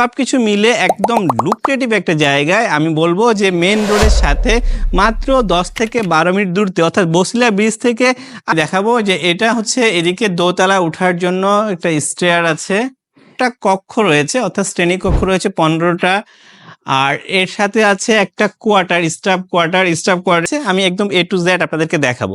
সব কিছু মিলে একদম লুক্রেটিভ একটা জায়গায় আমি বলব যে মেন রোডের সাথে মাত্র দশ থেকে বারো মিনিট দূরতে অর্থাৎ বসিলা ব্রিজ থেকে দেখাবো যে এটা হচ্ছে এদিকে দোতলা ওঠার জন্য একটা স্টেয়ার আছে। একটা কক্ষ রয়েছে, অর্থাৎ শ্রেণি কক্ষ রয়েছে পনেরোটা। আর এর সাথে আছে একটা quarter staff quarter staff quarter আমি একদম এ টু জেড আপনাদেরকে দেখাবো।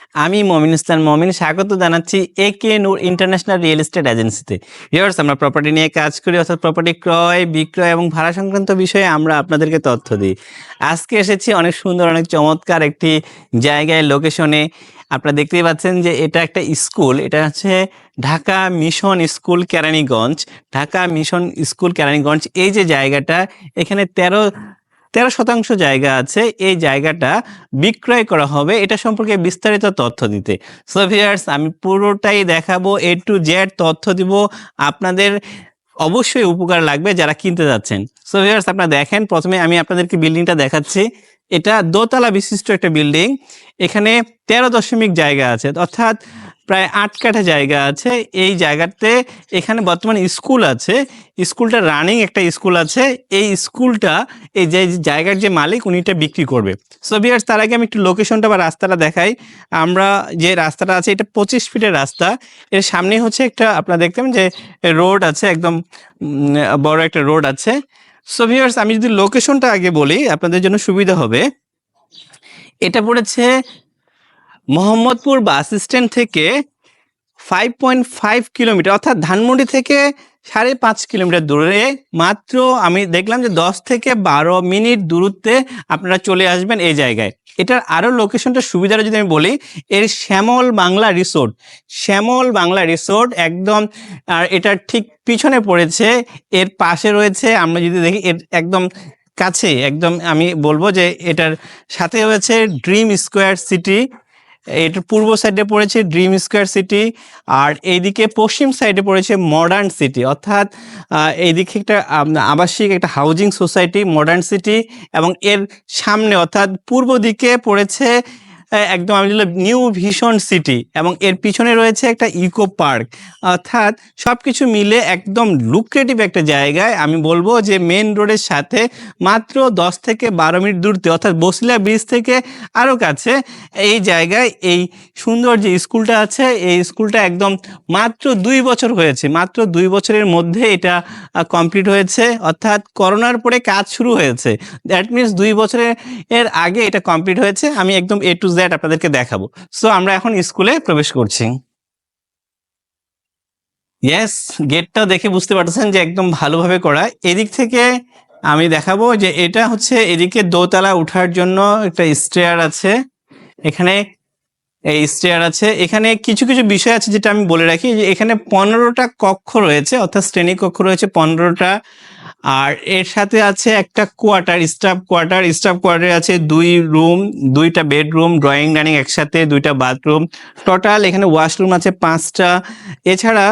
আমি মমিন ইসলাম মমিন, স্বাগত জানাচ্ছি A K Noor international real estate এজেন্সিতে ভিউয়ার্স আমরা প্রপার্টি নিয়ে কাজ করি, অর্থাৎ প্রপার্টি ক্রয়, বিক্রয় এবং ভাড়া সংক্রান্ত বিষয়ে আমরা আপনাদেরকে তথ্য দিই। আজকে এসেছি অনেক সুন্দর, অনেক চমৎকার একটি জায়গায় লোকেশনে আপনারা দেখতেই পাচ্ছেন যে এটা একটা স্কুল, এটা হচ্ছে Dhaka mission school, Keraniganj. Dhaka mission school, Keraniganj, এই যে জায়গাটা, এখানে তেরো তেরো শতাংশ জায়গা আছে, এই জায়গাটা বিক্রয় করা হবে। এটা সম্পর্কে বিস্তারিত তথ্য দিতে। সো ভিউয়ার্স আমি পুরোটাই দেখাবো এ টু জেড তথ্য দিব। আপনাদের অবশ্যই উপকার লাগবে যারা কিনতে যাচ্ছেন। সো ভিউয়ার্স আপনারা দেখেন, প্রথমে আমি আপনাদেরকে বিল্ডিংটা দেখাচ্ছি। এটা দোতলা বিশিষ্ট একটা বিল্ডিং। এখানে তেরো দশমিক জায়গা আছে। অর্থাৎ প্রায় আট কাঠা জায়গা আছে। এই জায়গাতে এখানে বর্তমানে স্কুল আছে। স্কুলটা রানিং একটা স্কুল আছে। এই স্কুলটা, এই যে জায়গার যে মালিক, উনি এটা বিক্রি করবে। সো বিয়ার্স তার আগে আমি একটু লোকেশনটা বা রাস্তাটা দেখাই। আমরা যে রাস্তাটা আছে, এটা পঁচিশ ফিটের রাস্তা। এর সামনে হচ্ছে একটা, আপনারা দেখতেন যে রোড আছে, একদম বড় একটা রোড আছে। সো ভিউয়ার্স আমি যদি লোকেশনটা আগে বলি, আপনাদের জন্য সুবিধা হবে। এটা পড়েছে মোহাম্মদপুর বাস স্ট্যান্ড থেকে ফাইভ পয়েন্ট ফাইভ কিলোমিটার, অর্থাৎ ধানমন্ডি থেকে সাড়ে পাঁচ কিলোমিটার দূরে। মাত্র আমি দেখলাম যে দশ থেকে বারো মিনিট দূরত্বে আপনারা চলে আসবেন এই জায়গায়। এটার আরও লোকেশনটা সুবিধাটা যদি আমি বলি, এর শ্যামল বাংলা রিসোর্ট শ্যামল বাংলা রিসোর্ট একদম, আর এটার ঠিক পিছনে পড়েছে, এর পাশে রয়েছে, আমরা যদি দেখি, এর একদম কাছে, একদম আমি বলব যে এটার সাথে রয়েছে ড্রিম স্কোয়ার সিটি এটার পূর্ব সাইডে পড়েছে ড্রিম স্কোয়ার সিটি, আর এইদিকে পশ্চিম সাইডে পড়েছে মডার্ন সিটি। অর্থাৎ এইদিকে একটা আবাসিক একটা হাউজিং সোসাইটি, মডার্ন সিটি, এবং এর সামনে, অর্থাৎ পূর্ব দিকে পড়েছে একদম। আমি বললাম নিউ ভিশন সিটি এবং এর পিছনে রয়েছে একটা ইকো পার্ক। অর্থাৎ সব কিছু মিলে একদম লুক্রেটিভ একটা জায়গায়। আমি বলব যে মেন রোডের সাথে মাত্র দশ থেকে বারো মিনিট দূরতে অর্থাৎ বসিলা ব্রিজ থেকে আরও কাছে, এই জায়গায় এই সুন্দর যে স্কুলটা আছে, এই স্কুলটা একদম মাত্র দুই বছর হয়েছে। মাত্র দুই বছরের মধ্যে এটা কমপ্লিট হয়েছে। অর্থাৎ করোনার পরে কাজ শুরু হয়েছে। দ্যাট মিনস দুই বছরের এর আগে এটা কমপ্লিট হয়েছে। আমি একদম এ টু জেড আপনাদেরকে দেখাবো। সো আমরা এখন স্কুলে প্রবেশ করছি। ইয়েস গেটটা দেখে বুঝতে পারতেছেন যে একদম ভালোভাবে করা। এদিক থেকে আমি দেখাবো যে এটা হচ্ছে এদিকে দোতলা ওঠার জন্য একটা স্টেয়ার আছে। এখানে এই স্টেয়ার আছে। এখানে কিছু কিছু বিষয় আছে যেটা আমি বলে রাখি যে এখানে পনেরোটা কক্ষ রয়েছে, অর্থাৎ শ্রেণি কক্ষ রয়েছে, পনেরোটা আর এর সাথে আছে একটা কোয়ার্টার, স্টাফ কোয়ার্টার। স্টাফ কোয়ার্টারে আছে দুই রুম, দুইটা বেডরুম, ড্রয়িং, ডাইনিং একসাথে, দুইটা বাথরুম। টোটাল এখানে ওয়াশরুম আছে পাঁচটা। এছাড়া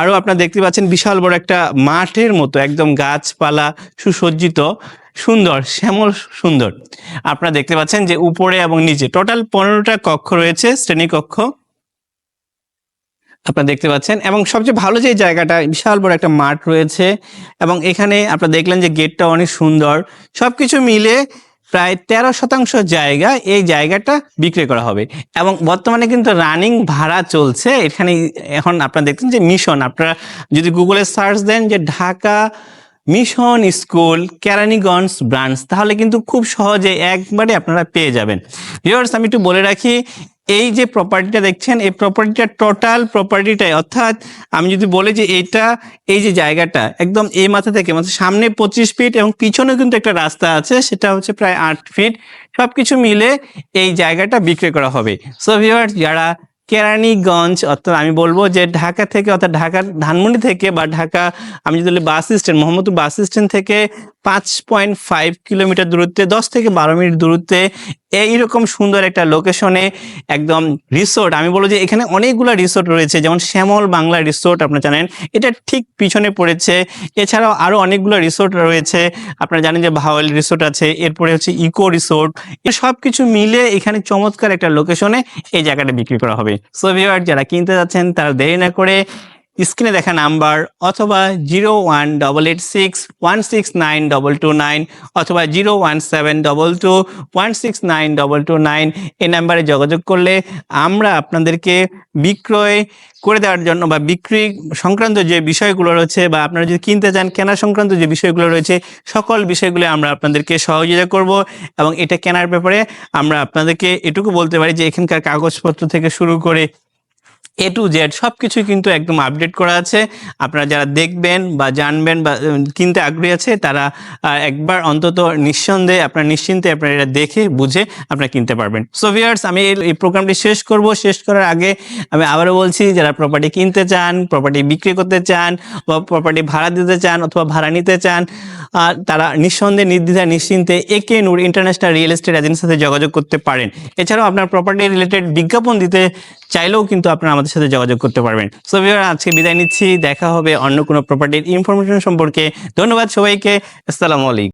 আরও আপনারা দেখতে পাচ্ছেন বিশাল বড় একটা মাঠের মতো, একদম গাছপালা, সুসজ্জিত, সুন্দর, শ্যামল সুন্দর। আপনারা দেখতে পাচ্ছেন যে উপরে এবং নিচে টোটাল পনেরোটা কক্ষ রয়েছে, শ্রেণীকক্ষ। আপনারা দেখতে পাচ্ছেন। এবং সবচেয়ে ভালো যে জায়গাটা, বিশাল বড় একটা মাঠ রয়েছে। এবং এখানে আপনারা দেখলেন যে গেটটা অনেক সুন্দর। সবকিছু মিলে প্রায় তেরো শতাংশ জায়গা এই জায়গাটা বিক্রি করা হবে। এবং বর্তমানে কিন্তু রানিং ভাড়া চলছে। এখানে এখন আপনারা দেখছেন যে মিশন, আপনারা যদি গুগলে সার্চ দেন যে Dhaka mission school, Keraniganj branch, তাহলে কিন্তু খুব সহজে একবারে আপনারা পেয়ে যাবেন। ভিউয়ার্স, আমি একটু বলে রাখি এই যে প্রপার্টিটা দেখছেন, এই প্রপার্টিটা টোটাল প্রপার্টিটাই অর্থাৎ আমি যদি বলি যে এটা, এই যে জায়গাটা, একদম এই মাথা থেকে মানে সামনে পঁচিশ ফিট এবং পিছনে কিন্তু একটা রাস্তা আছে, সেটা হচ্ছে প্রায় আট ফিট সবকিছু মিলে এই জায়গাটা বিক্রি করা হবে। সো ভিউয়ার্স যারা কেরানীগঞ্জ, অর্থাৎ আমি বলব যে ঢাকা থেকে, অর্থাৎ ঢাকার ধানমন্ডি থেকে বা ঢাকা, আমি যদি bus stand, Mohammadpur bus stand থেকে পাঁচ পয়েন্ট ফাইভ কিলোমিটার দূরত্বে, দশ থেকে বারো মিনিট দূরত্বে এইরকম সুন্দর একটা লোকেশনে একদম রিসোর্ট আমি বলব যে এখানে অনেকগুলো রিসোর্ট রয়েছে, যেমন শ্যামল বাংলা রিসোর্ট আপনারা জানেন। এটা ঠিক পিছনে পড়েছে। এছাড়াও আরও অনেকগুলো রিসোর্ট রয়েছে। আপনারা জানেন যে ভাওয়েল রিসোর্ট আছে, এরপরে হচ্ছে ইকো রিসোর্ট সব কিছু মিলে এখানে চমৎকার একটা লোকেশনে এই জায়গাটা বিক্রি করা হবে। সো ভিউয়ার যারা কিনতে যাচ্ছেন, তারা দেরি না করে স্ক্রিনে দেখা নাম্বার অথবা zero one double eight six one six nine double two nine অথবা zero one seven double two one six nine double two nine এই নাম্বারে যোগাযোগ করলে আমরা আপনাদেরকে বিক্রয় করে দেওয়ার জন্য বা বিক্রি সংক্রান্ত যে বিষয়গুলো রয়েছে বা আপনারা যদি কিনতে চান কেনা সংক্রান্ত যে বিষয়গুলো রয়েছে, সকল বিষয়গুলো আমরা আপনাদেরকে সহযোগিতা করব এবং এটা কেনার ব্যাপারে আমরা আপনাদেরকে এটুকু বলতে পারি যে এখানকার কাগজপত্র থেকে শুরু করে এ টু জেড সব কিছু কিন্তু একদম আপডেট করা আছে। আপনারা যারা দেখবেন বা জানবেন বা কিনতে আগ্রহী আছে, তারা একবার অন্তত নিঃসন্দেহে, আপনার নিশ্চিন্তে আপনারা এটা দেখে, বুঝে আপনারা কিনতে পারবেন। সো ভিউয়ার্স আমি এই- প্রোগ্রামটি শেষ করব। শেষ করার আগে আমি আবারও বলছি, যারা প্রপার্টি কিনতে চান প্রপার্টি বিক্রি করতে চান, বা প্রপার্টি ভাড়া দিতে চান, অথবা ভাড়া নিতে চান তারা নিঃসন্দেহে, নির্দ্বিধায়, নিশ্চিন্তে একে নূর ইন্টারন্যাশনাল রিয়েল এস্টেট এজেন্সির সাথে যোগাযোগ করতে পারেন। এছাড়াও আপনার প্রপার্টি রিলেটেড বিজ্ঞাপন দিতে চাইলেও কিন্তু আপনারা আমাদের সাথে যোগাযোগ করতে পারবেন। সো ভিউয়ার আজকে বিদায় নিচ্ছি। দেখা হবে অন্য কোনো প্রপার্টির ইনফরমেশন সম্পর্কে। ধন্যবাদ সবাইকে। আসসালামু আলাইকুম।